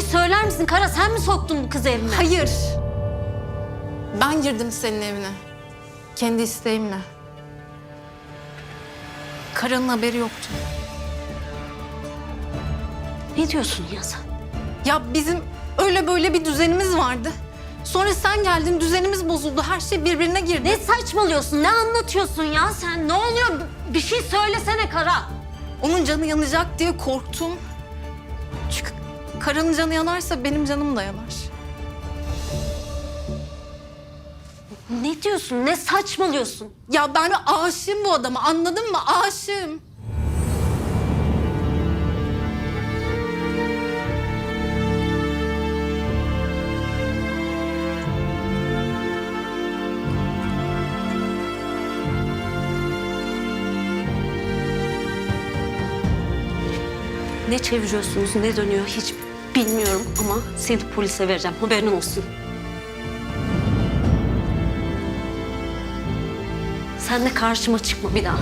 şey söyler misin Kara? Sen mi soktun bu kızı evine? Hayır. Ben girdim senin evine. Kendi isteğimle. Kara'nın haberi yoktu. Ne diyorsun ya sen? Ya bizim öyle böyle bir düzenimiz vardı. Sonra sen geldin düzenimiz bozuldu. Her şey birbirine girdi. Ne saçmalıyorsun? Ne anlatıyorsun ya sen? Ne oluyor? Bir şey söylesene Kara. Onun canı yanacak diye korktum. Çünkü Kara'nın canı yanarsa benim canım da yanar. Ne diyorsun? Ne saçmalıyorsun? Ya ben aşığım bu adama anladın mı? Aşığım. Ne çeviriyorsunuz, ne dönüyor hiç bilmiyorum ama seni polise vereceğim. Haberin olsun. Sen de karşıma çıkma bir daha.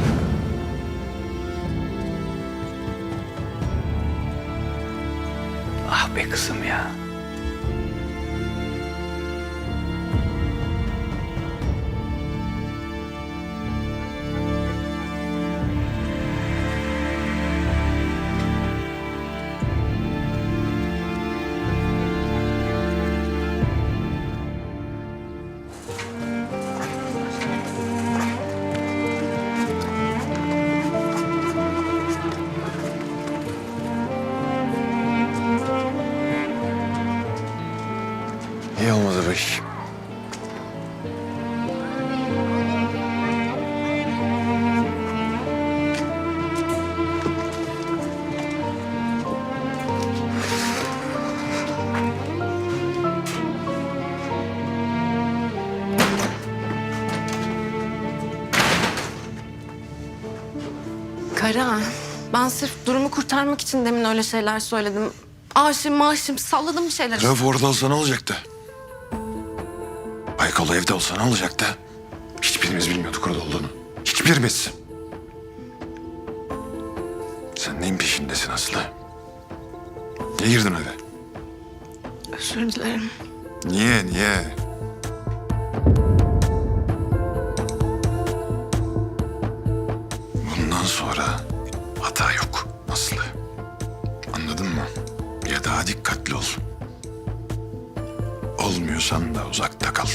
Ah be kızım ya. İyi olmadı bu iş. Kara, ben sırf durumu kurtarmak için demin öyle şeyler söyledim. Aşığım maşım salladım bir şeyler. Laf orada olsa ne olacaktı? Baykal evde olsa ne olacaktı? Hiçbirimiz bilmiyorduk orada olduğunu. Hiçbirimiz. Sen neyin peşindesin Aslı? Niye girdin eve? Özür dilerim. Niye, niye? Bundan sonra hata yok Aslı. Anladın mı? Ya daha dikkatli ol. Olmuyorsan da uzakta kal.